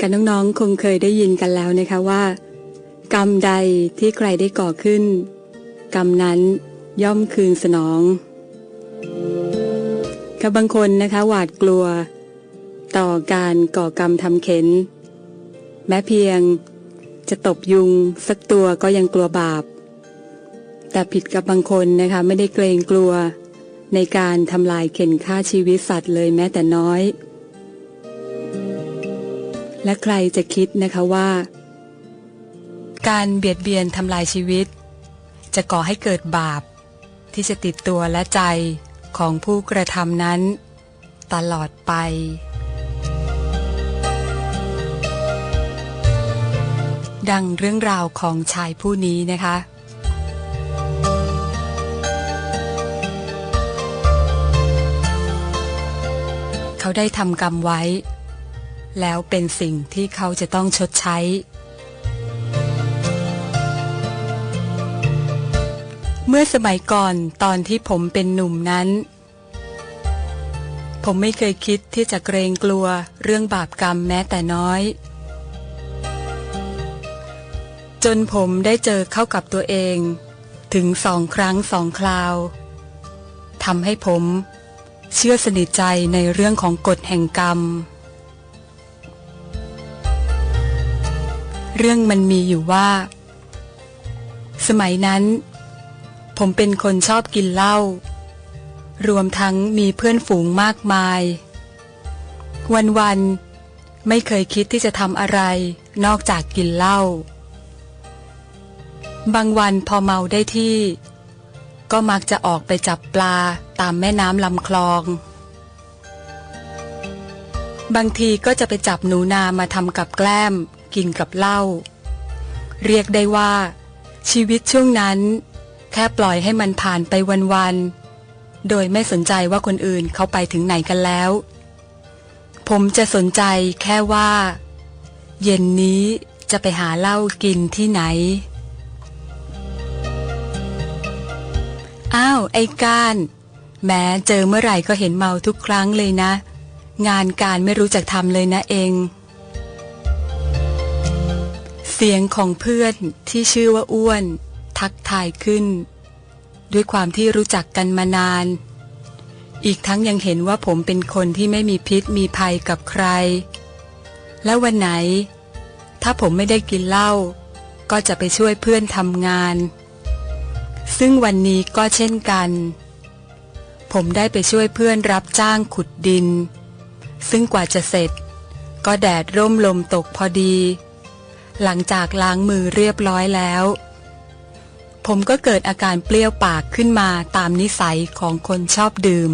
กันน้องๆคงเคยได้ยินกันแล้วนะคะว่า กรรมใดที่ใครได้ก่อขึ้น กรรมนั้นย่อมคืนสนองกับบางคนนะคะหวาดกลัว ต่อการก่อกรรมทำเข็น แม้เพียงจะตบยุงสักตัวก็ยังกลัวบาป แต่ผิดกับบางคนนะคะไม่ได้เกรงกลัว ในการทำลายเข็นฆ่าชีวิตสัตว์เลยแม้แต่น้อย และใครจะคิดนะคะว่า การเบียดเบียนทำลายชีวิต จะก่อให้เกิดบาป ที่จะติดตัวและใจของผู้กระทำนั้น ตลอดไปดังเรื่องราวของชายผู้นี้นะคะ เขาได้ทำกรรมไว้ แล้วเป็นสิ่งที่เขาจะต้องชดใช้ เมื่อสมัยก่อนตอนที่ผมเป็นหนุ่มนั้น ผมไม่เคยคิดที่จะเกรงกลัวเรื่องบาปกรรมแม้แต่น้อย จนผมได้เจอเข้ากับตัวเอง ถึงสองครั้งสองคราวทำให้ผมเชื่อสนิทใจในเรื่องของกฎแห่งกรรม เรื่องมันมีอยู่ว่า สมัยนั้น ผมเป็นคนชอบกินเหล้า รวมทั้งมีเพื่อนฝูงมากมาย วันๆ ไม่เคยคิดที่จะทำอะไรนอกจากกินเหล้า บางวันพอเมาได้ที่ ก็มักจะออกไปจับปลาตามแม่น้ำลำคลอง บางทีก็จะไปจับหนูนามาทำกับแกล้ม กินกับเหล้าเรียกได้ว่า ชีวิตช่วงนั้น แค่ปล่อยให้มันผ่านไปวันๆ โดยไม่สนใจว่าคนอื่นเขาไปถึงไหนกันแล้ว ผมจะสนใจแค่ว่า เย็นนี้จะไปหาเหล้ากินที่ไหน อ้าว ไอ้ก้าน แม้เจอเมื่อไหร่ก็เห็นเมาทุกครั้งเลยนะ งานการไม่รู้จักทำเลยนะเอง เสียงของเพื่อนที่ชื่อว่าอ้วน ทักทายขึ้น ด้วยความที่รู้จักกันมานาน อีกทั้งยังเห็นว่าผมเป็นคนที่ไม่มีพิษมีภัยกับใคร แล้ววันไหน ถ้าผมไม่ได้กินเหล้าก็จะไปช่วยเพื่อนทำงาน ซึ่งวันนี้ก็เช่นกัน ผมได้ไปช่วยเพื่อนรับจ้างขุดดิน ซึ่งกว่าจะเสร็จ ก็แดดร่มลมตกพอดี หลังจากล้างมือเรียบร้อยแล้ว ผมก็เกิดอาการเปรี้ยวปากขึ้นมาตามนิสัยของคนชอบดื่ม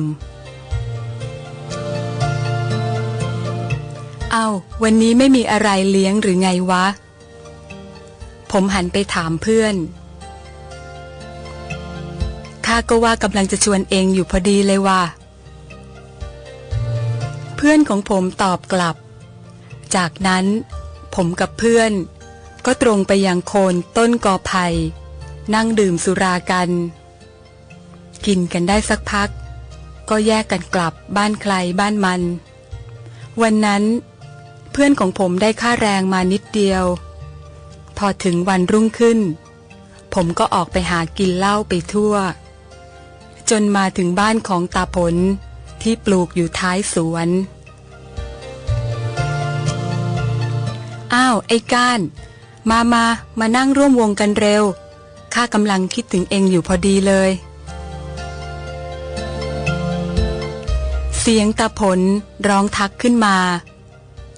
เอาวันนี้ไม่มีอะไรเลี้ยงหรือไงวะ ผมหันไปถามเพื่อนข้าก็ว่ากำลังจะชวนเองอยู่พอดีเลยว่าเพื่อนของผมตอบกลับ จากนั้นผมกับเพื่อน ก็ตรงไปยังโคนต้นกอไผ่นั่งดื่มสุรากัน กินกันได้สักพัก ก็แยกกันกลับบ้านใครบ้านมัน วันนั้น เพื่อนของผมได้ค่าแรงมานิดเดียว พอถึงวันรุ่งขึ้น ผมก็ออกไปหากินเหล้าไปทั่ว จนมาถึงบ้านของตาผลที่ปลูกอยู่ท้ายสวน อ้าว ไอ้ก้าน มามามานั่งร่วมวงกันเร็ว ข้ากำลังคิดถึงเองอยู่พอดีเลย เสียงตาผลร้องทักขึ้นมา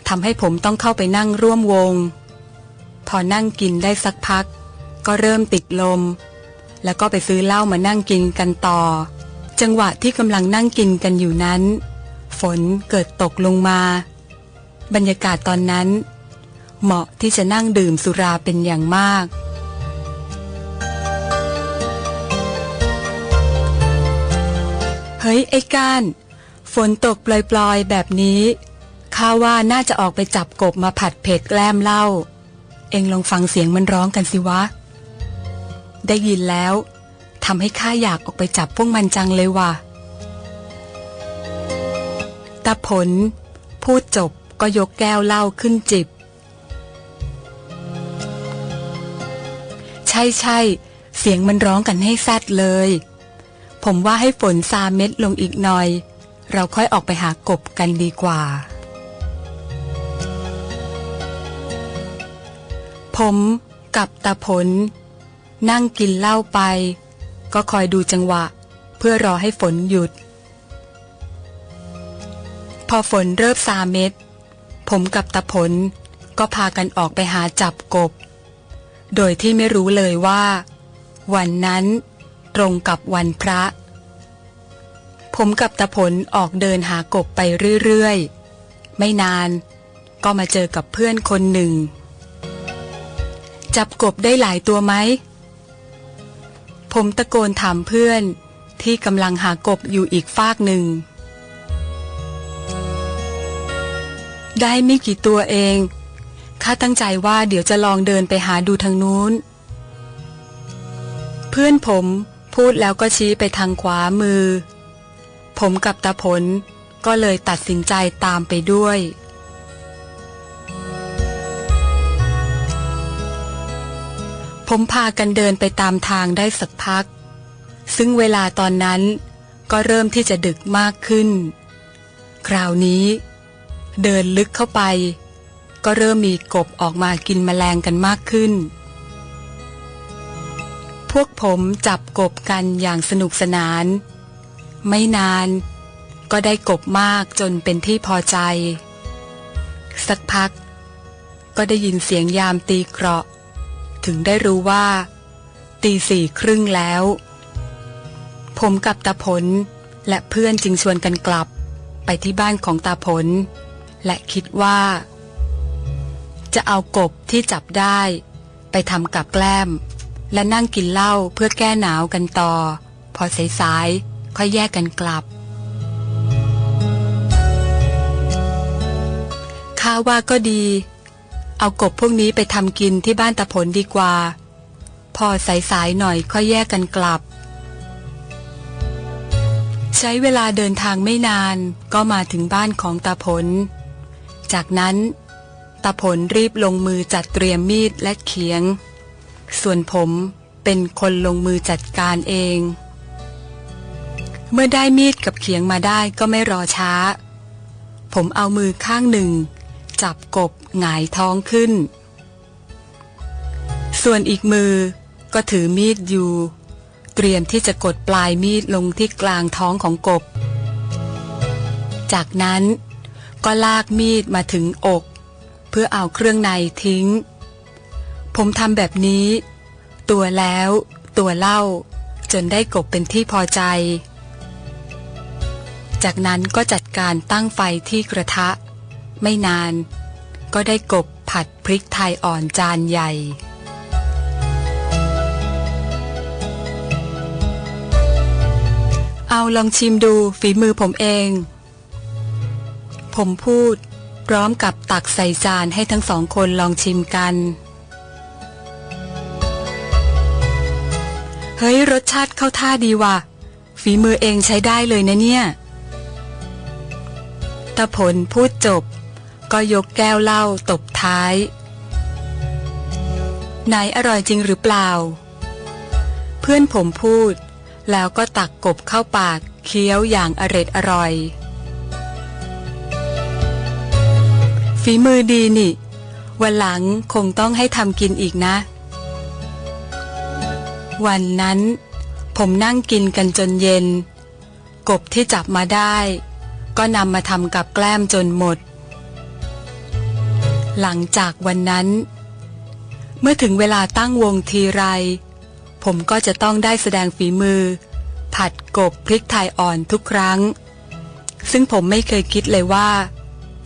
ทำให้ผมต้องเข้าไปนั่งร่วมวง พอนั่งกินได้สักพัก ก็เริ่มติดลม แล้วก็ไปซื้อเหล้ามานั่งกินกันต่อ จังหวะที่กำลังนั่งกินกันอยู่นั้น ฝนเกิดตกลงมา บรรยากาศตอนนั้น เหมาะที่จะนั่งดื่มสุราเป็นอย่างมาก เฮ้ย ไอ้ก้าน ฝนตกปล่อยๆ แบบนี้ ข้าว่าน่าจะออกไปจับกบมาผัดเผ็ดแกล้มเหล้า เอ็งลองฟังเสียงมันร้องกันสิวะ ได้ยินแล้วทำให้ข้าอยากออกไปจับพวกมันจังเลยว่ะตาผล พูดจบก็ยกแก้วเหล้าขึ้นจิบ ช่ใช่เสียงมันร้องกันให้แซดเลย ผมว่าให้ฝนซาเม็ดลงอีกหน่อย เราค่อยออกไปหากบกันดีกว่า ผมกับตาผล นั่งกินเหล้าไป ก็คอยดูจังหวะ เพื่อรอให้ฝนหยุด พอฝนเริ่มซาเม็ด ผมกับตาผลก็พากันออกไปหาจับกบ โดยที่ไม่รู้เลยว่า วันนั้นตรงกับวันพระ ผมกับตาผลออกเดินหากบไปเรื่อยๆ ไม่นานก็มาเจอกับเพื่อนคนหนึ่ง จับกบได้หลายตัวไหม ผมตะโกนถามเพื่อนที่กำลังหากบอยู่อีกฟากหนึ่ง ได้ไม่กี่ตัวเอง ข้าตั้งใจว่าเดี๋ยวจะลองเดินไปหาดูทางนู้น เพื่อนผมพูดแล้วก็ชี้ไปทางขวามือ ผมกับตาผลก็เลยตัดสินใจตามไปด้วย ผมพากันเดินไปตามทางได้สักพัก ซึ่งเวลาตอนนั้นก็เริ่มที่จะดึกมากขึ้น คราวนี้ เดินลึกเข้าไป ก็เริ่มมีกบออกมากินแมลงกันมากขึ้น พวกผมจับกบกันอย่างสนุกสนาน ไม่นาน ก็ได้กบมากจนเป็นที่พอใจ สักพัก ก็ได้ยินเสียงยามตีเกราะ ถึงได้รู้ว่า ตีสี่ครึ่งแล้ว ผมกับตาผลและเพื่อนจึงชวนกันกลับไปที่บ้านของตาผล และคิดว่า จะเอากบที่จับได้ ไปทำกับแกล้ม และนั่งกินเหล้าเพื่อแก้หนาวกันต่อ พอสายๆค่อยแยกกันกลับ ข้าว่าก็ดี เอากบพวกนี้ไปทำกินที่บ้านตาผลดีกว่า พอสายๆหน่อยค่อยแยกกันกลับใช้เวลาเดินทางไม่นานก็มาถึงบ้านของตาผล จากนั้น ตาผลรีบลงมือจัดเตรียมมีดและเขียง ส่วนผมเป็นคนลงมือจัดการเอง เมื่อได้มีดกับเขียงมาได้ก็ไม่รอช้า ผมเอามือข้างหนึ่ง จับกบหงายท้องขึ้น ส่วนอีกมือก็ถือมีดอยู่ เตรียมที่จะกดปลายมีดลงที่กลางท้องของกบ จากนั้นก็ลากมีดมาถึงอก พื่อเอาเครื่องในทิ้ง ผมทำแบบนี้ ตัวแล้ว ตัวเล่า จนได้กบเป็นที่พอใจ จากนั้นก็จัดการตั้งไฟที่กระทะ ไม่นาน ก็ได้กบผัดพริกไทยอ่อนจานใหญ่เอาลองชิมดูฝีมือผมเอง ผมพูด พร้อมกับตักใส่จานให้ทั้งสองคนลองชิมกัน เฮ้ย รสชาติเข้าท่าดีว่ะ ฝีมือเองใช้ได้เลยนะเนี่ยตาผลพูดจบ ก็ยกแก้วเหล้าตบท้าย ไหนอร่อยจริงหรือเปล่า เพื่อนผมพูด แล้วก็ตักกบเข้าปากเคี้ยวอย่างอร็ดอร่อย ฝีมือดีนี่ วันหลังคงต้องให้ทำกินอีกนะ วันนั้น ผมนั่งกินกันจนเย็น กบที่จับมาได้ ก็นำมาทำกับแกล้มจนหมด หลังจากวันนั้น เมื่อถึงเวลาตั้งวงทีไร ผมก็จะต้องได้แสดงฝีมือ ผัดกบพริกไทยอ่อนทุกครั้ง ซึ่งผมไม่เคยคิดเลยว่า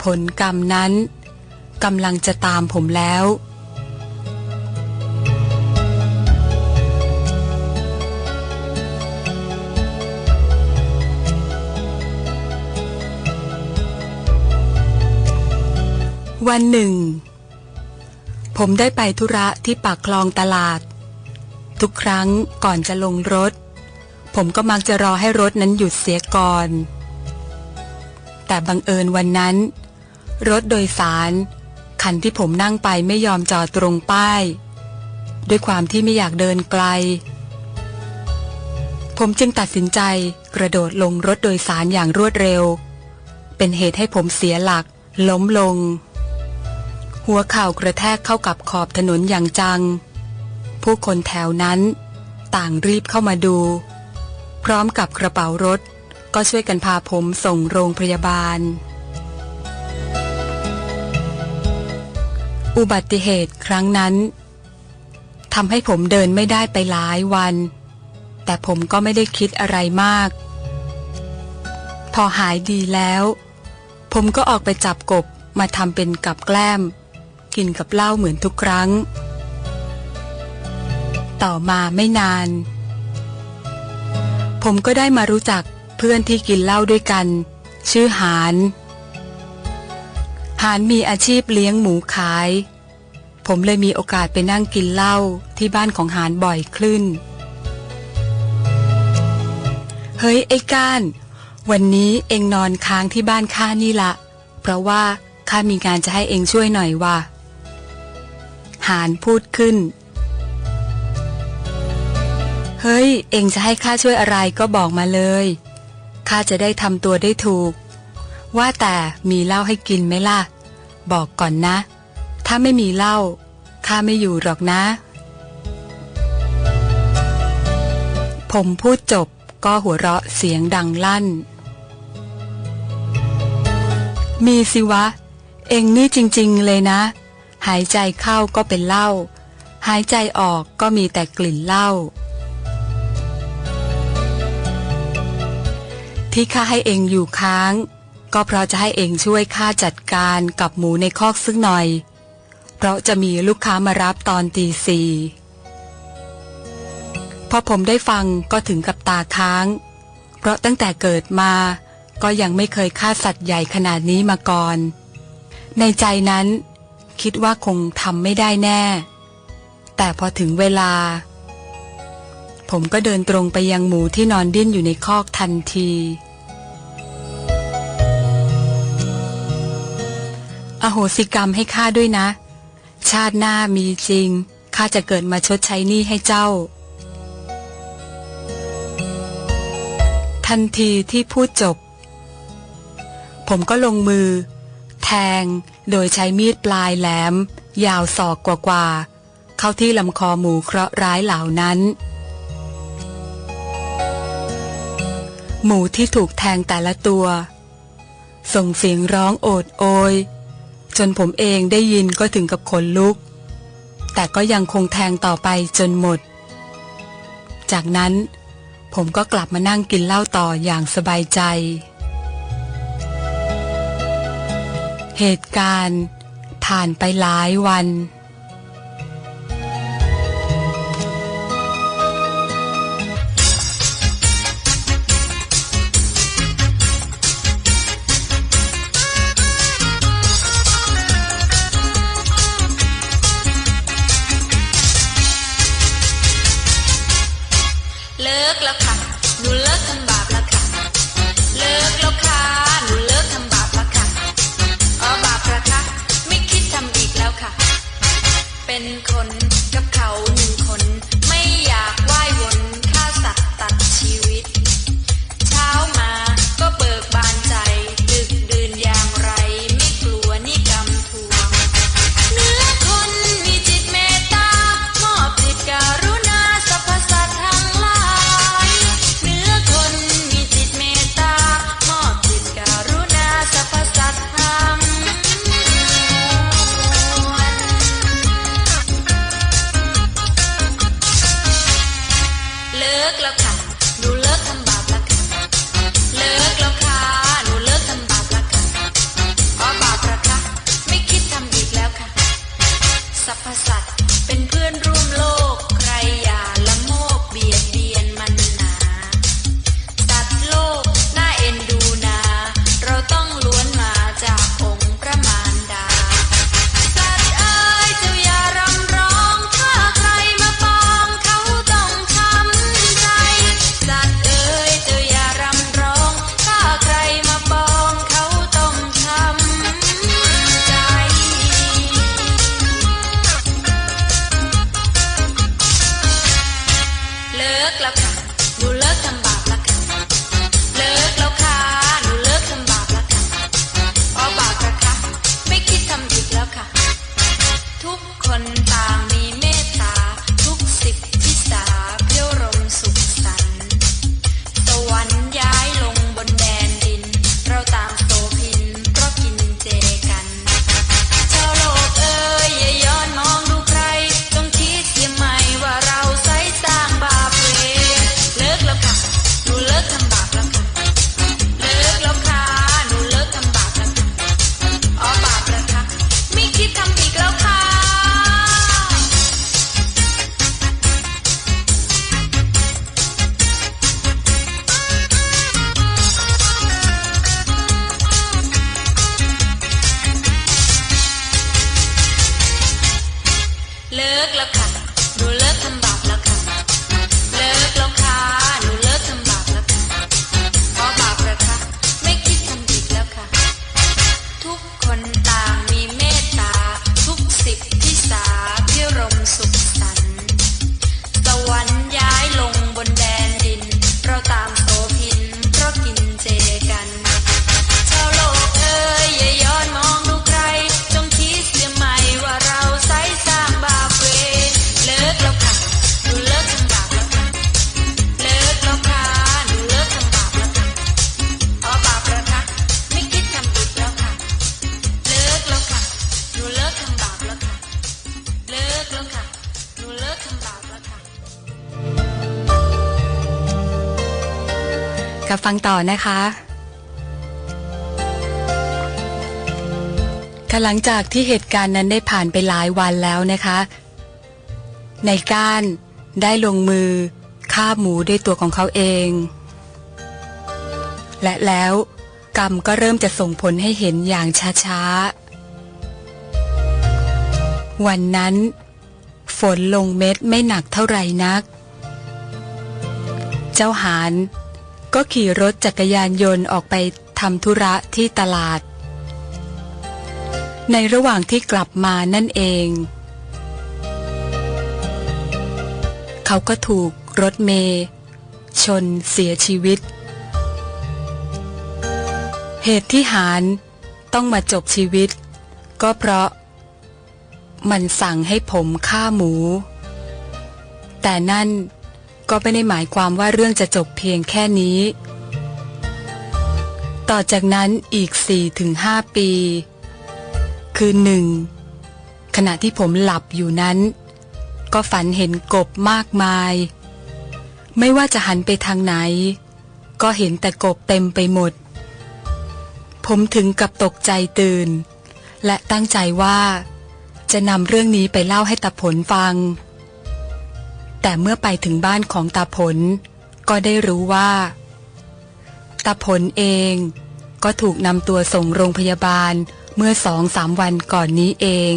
ผลกรรมนั้นกำลังจะตามผมแล้ว วันหนึ่ง ผมได้ไปธุระที่ปากคลองตลาด ทุกครั้งก่อนจะลงรถ ผมก็มักจะรอให้รถนั้นหยุดเสียก่อน แต่บังเอิญวันนั้น รถโดยสาร คันที่ผมนั่งไปไม่ยอมจอดตรงป้าย ด้วยความที่ไม่อยากเดินไกล ผมจึงตัดสินใจกระโดดลงรถโดยสารอย่างรวดเร็ว เป็นเหตุให้ผมเสียหลัก ล้มลง หัวเข่ากระแทกเข้ากับขอบถนนอย่างจัง ผู้คนแถวนั้นต่างรีบเข้ามาดู พร้อมกับกระเป๋ารถก็ช่วยกันพาผมส่งโรงพยาบาล อุบัติเหตุครั้งนั้นทำให้ผมเดินไม่ได้ไปหลายวัน แต่ผมก็ไม่ได้คิดอะไรมาก พอหายดีแล้ว ผมก็ออกไปจับกบมาทำเป็นกับแกล้ม กินกับเหล้าเหมือนทุกครั้ง ต่อมาไม่นาน ผมก็ได้มารู้จักเพื่อนที่กินเหล้าด้วยกัน ชื่อหาน หานมีอาชีพเลี้ยงหมูขาย ผมเลยมีโอกาสไปนั่งกินเหล้าที่บ้านของหานบ่อยขึ้น เฮ้ย ไอ้ก้าน วันนี้เองนอนค้างที่บ้านข้านี่ละ เพราะว่าข้ามีงานจะให้เองช่วยหน่อยว่ะหานพูดขึ้น เฮ้ย เองจะให้ข้าช่วยอะไรก็บอกมาเลย ข้าจะได้ทำตัวได้ถูก ว่าแต่มีเหล้าให้กินไหมล่ะ บอกก่อนนะ ถ้าไม่มีเหล้าข้าไม่อยู่หรอกนะ ผมพูดจบก็หัวเราะเสียงดังลั่น มีสิวะ เองนี่จริง ๆ เลยนะ หายใจเข้าก็เป็นเหล้าหายใจออกก็มีแต่กลิ่นเหล้าที่ข้าให้เองอยู่ค้าง ก็เพราะจะให้เองช่วยข้าจัดการกับหมูในคอกซึ่งหน่อย เพราะจะมีลูกค้ามารับตอนตีสี่พอผมได้ฟังก็ถึงกับตาค้าง เพราะตั้งแต่เกิดมาก็ยังไม่เคยฆ่าสัตว์ใหญ่ขนาดนี้มาก่อน ในใจนั้น คิดว่าคงทำไม่ได้แน่ แต่พอถึงเวลา ผมก็เดินตรงไปยังหมูที่นอนดิ้นอยู่ในคอกทันที อโหสิกรรมให้ข้าด้วยนะ ชาติหน้ามีจริง ข้าจะเกิดมาชดใช้หนี้ให้เจ้า ทันทีที่พูดจบ ผมก็ลงมือ แทงโดยใช้มีดปลายแหลม ยาวศอกกว่าๆ เข้าที่ลำคอหมูเคราะห์ร้ายเหล่านั้น หมูที่ถูกแทงแต่ละตัว ส่งเสียงร้องโอดโอย จนผมเองได้ยินก็ถึงกับขนลุก แต่ก็ยังคงแทงต่อไปจนหมด จากนั้นผมก็กลับมานั่งกินเหล้าต่ออย่างสบายใจ เหตุการณ์ผ่านไปหลายวัน พสัตว์เป็นเพื่อนร่วมโลก ฟังต่อนะคะค่ะหลังจากที่เหตุการณ์นั้นได้ผ่านไปหลายวันแล้วนะคะ ในก้านได้ลงมือฆ่าหมูด้วยตัวของเขาเอง และแล้วกรรมก็เริ่มจะส่งผลให้เห็นอย่างช้าๆ วันนั้น ฝนลงเม็ดไม่หนักเท่าไหร่นัก เจ้าหาน ก็ขี่รถจักรยานยนต์ออกไปทำธุระที่ตลาด ในระหว่างที่กลับมานั่นเอง เขาก็ถูกรถเมย์ชนเสียชีวิต เหตุที่หารต้องมาจบชีวิต ก็เพราะ มันสั่งให้ผมฆ่าหมู แต่นั่น ก็ไม่ได้หมายความว่าเรื่องจะจบเพียงแค่นี้ ต่อจากนั้นอีก 4-5 ปี คือหนึ่งขณะที่ผมหลับอยู่นั้น ก็ฝันเห็นกบมากมาย ไม่ว่าจะหันไปทางไหน ก็เห็นแต่กบเต็มไปหมด ผมถึงกับตกใจตื่น และตั้งใจว่า จะนำเรื่องนี้ไปเล่าให้ตาผลฟัง แต่เมื่อไปถึงบ้านของตาผล ก็ได้รู้ว่าตาผลเองก็ถูกนำตัวส่งโรงพยาบาลเมื่อสองสามวันก่อนนี้เอง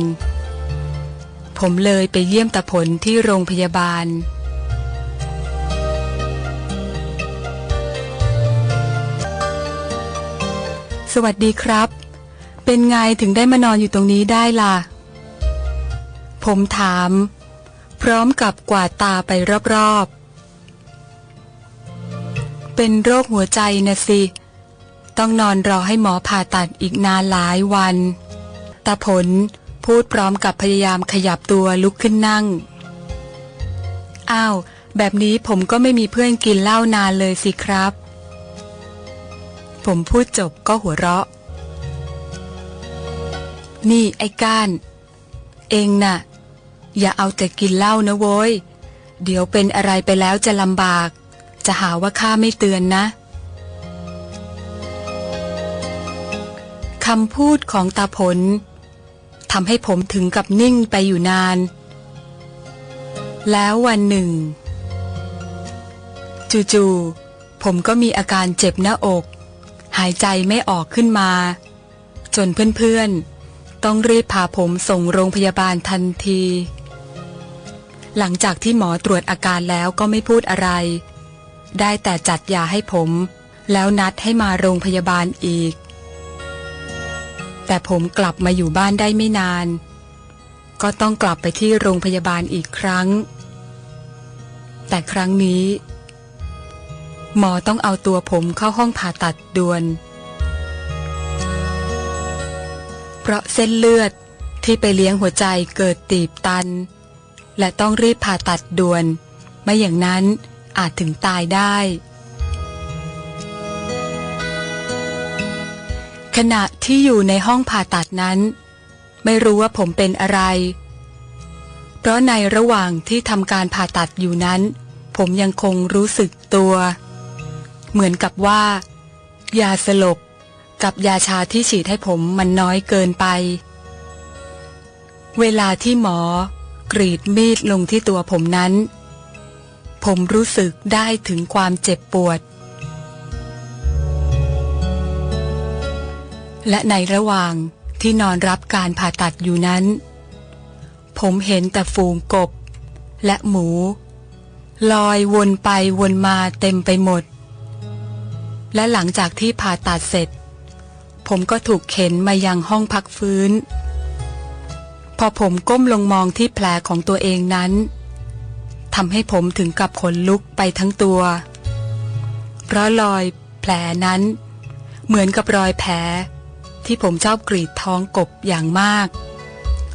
ผมเลยไปเยี่ยมตาผลที่โรงพยาบาล สวัสดีครับ เป็นไงถึงได้มานอนอยู่ตรงนี้ได้ล่ะ ผมถาม พร้อมกับกวาดตาไปรอบๆ เป็นโรคหัวใจนะสิ ต้องนอนรอให้หมอผ่าตัดอีกนานหลายวันตาผลพูดพร้อมกับพยายามขยับตัวลุกขึ้นนั่ง อ้าว แบบนี้ผมก็ไม่มีเพื่อนกินเหล้านานเลยสิครับ ผมพูดจบก็หัวเราะ นี่ไอ้ก้าน เองน่ะ อย่าเอาแต่กินเหล้านะโว้ย เดี๋ยวเป็นอะไรไปแล้วจะลำบาก จะหาว่าข้าไม่เตือนนะคำพูดของตาผลทำให้ผมถึงกับนิ่งไปอยู่นาน แล้ววันหนึ่ง จู่ๆผมก็มีอาการเจ็บหน้าอก หายใจไม่ออกขึ้นมา จนเพื่อนๆ ต้องรีบพาผมส่งโรงพยาบาลทันที หลังจากที่หมอตรวจอาการแล้วก็ไม่พูดอะไร ได้แต่จัดยาให้ผม แล้วนัดให้มาโรงพยาบาลอีก แต่ผมกลับมาอยู่บ้านได้ไม่นาน ก็ต้องกลับไปที่โรงพยาบาลอีกครั้ง แต่ครั้งนี้ หมอต้องเอาตัวผมเข้าห้องผ่าตัดด่วน เพราะเส้นเลือดที่ไปเลี้ยงหัวใจเกิดตีบตัน และต้องรีบผ่าตัดด่วน ไม่อย่างนั้นอาจถึงตายได้ ขณะที่อยู่ในห้องผ่าตัดนั้น ไม่รู้ว่าผมเป็นอะไร เพราะในระหว่างที่ทำการผ่าตัดอยู่นั้น ผมยังคงรู้สึกตัว เหมือนกับว่า ยาสลบกับยาชาที่ฉีดให้ผมมันน้อยเกินไป เวลาที่หมอ กรีดมีดลงที่ตัวผมนั้น ผมรู้สึกได้ถึงความเจ็บปวด และในระหว่างที่นอนรับการผ่าตัดอยู่นั้น ผมเห็นแต่ฝูงกบ และหมู ลอยวนไปวนมาเต็มไปหมด และหลังจากที่ผ่าตัดเสร็จ ผมก็ถูกเข็นมายังห้องพักฟื้น พอผมก้มลงมองที่แผลของตัวเองนั้นทำให้ผมถึงกับขนลุกไปทั้งตัว เพราะรอยแผลนั้น เหมือนกับรอยแผล ที่ผมชอบกรีดท้องกบอย่างมาก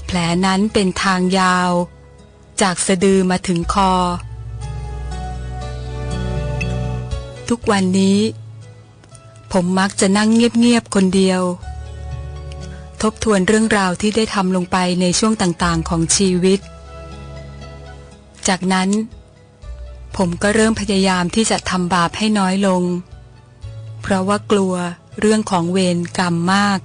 แผลนั้นเป็นทางยาว จากสะดือมาถึงคอ ทุกวันนี้ ผมมักจะนั่งเงียบๆคนเดียว ทบทวนเรื่องราวที่ได้ทำลงไปในช่วงต่างๆของชีวิต จากนั้น ผมก็เริ่มพยายามที่จะทำบาปให้น้อยลง เพราะว่ากลัวเรื่องของเวรกรรมมาก